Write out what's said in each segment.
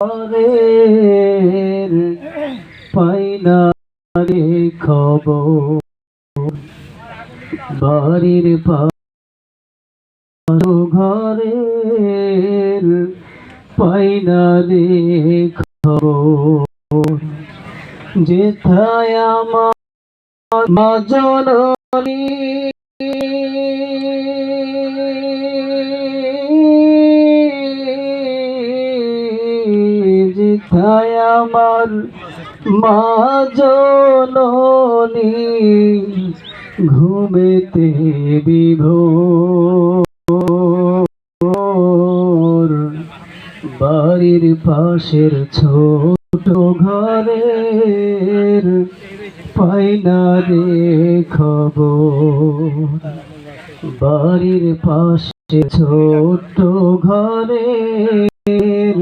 ঘরের পাইনা রে খবর। বাড়ির ঘরের পাইনা রে খবর। যেথায় আমার মা যেথায় আমার মা জননী, ঘুমেতে বিভোর। বাড়ির পাশের ছোট ঘরের পাইনা রে খবর। বাড়ির পাশে ছোট ঘরের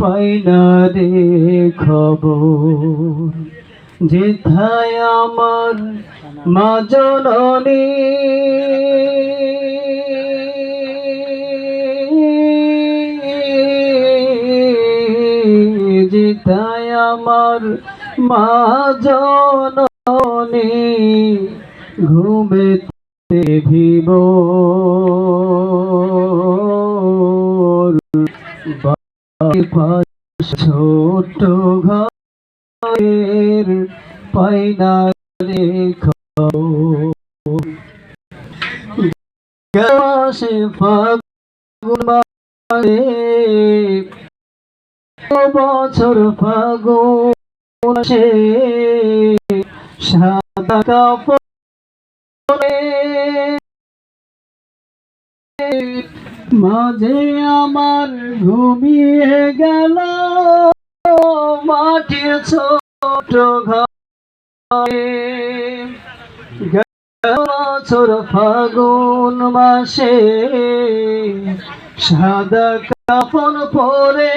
পাইনা রে খবর। যেথায় আমার মা জননী। যেথায় আমার মা জননী। ঘুমেতে ভিব। ছোট ঘরের পাইনা রে গাছে ফাগুন মারে বছর ফাগুন আসে। সাদা কাপড়ে মাঝে আমার ঘুমিয়ে গেল। মাটির ছোট ঘরে ফাগুন মাসে। সাদা কাপন পরে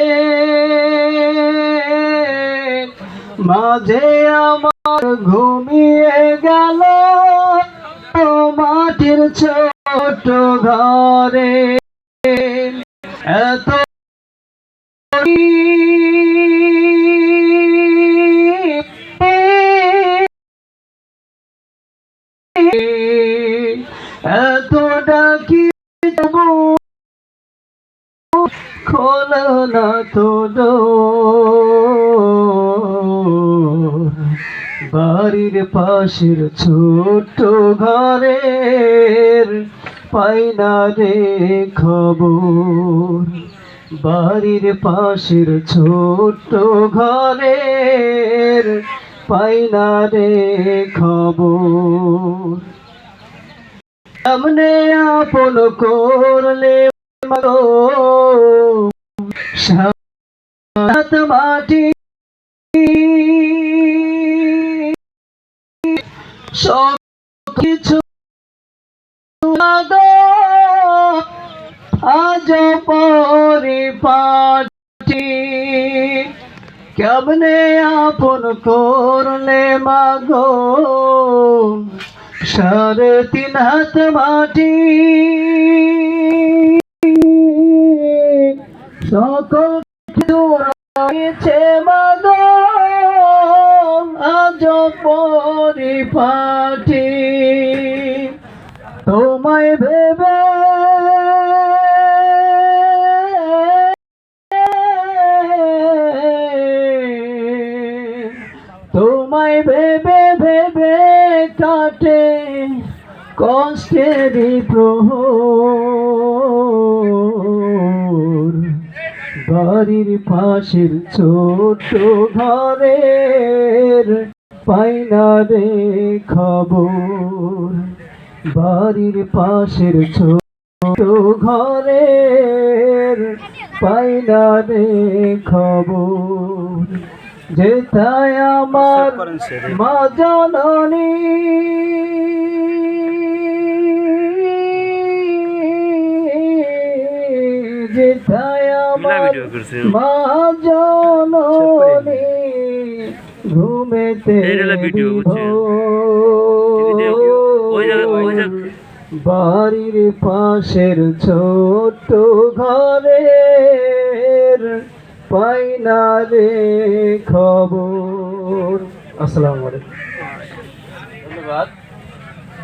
মাঝে আমার ঘুমিয়ে গেল। মাটির ছোট ঘরে এত এত ডাকি খোল না তো। বাড়ির পাশের ছোট ঘরের পাইনা রে খবর। বাড়ির পাশের ছোট ঘরের পাইনা রে খবর। সামনে আপন করলে মাটি সব কিছু আজ পরিপাটি। কেমনে আপন করলে মাগো? সাড়ে তিন হাত মাটি। সকল কিছু রয়েছে মাগো। পরিপাটি তোমায় ভেবে তোমায় ভেবে ভেবে কাটে কষ্টেরই প্রহর বাড়ির পাশের ছোট ঘরের পাইনা রে খবর বাড়ির পাশের ছোট ঘরের পাইনা রে খবর যেথায় আমার মা জননী যেথায় আমার মা জননী ঘুমেতে এই হলো ভিডিও, ওই জায়গা- ওই জায়গা- বাড়ির পাশের ছোট ঘরের পাইনারে রে খবর। আসসালামু আলাইকুম। ধন্যবাদ।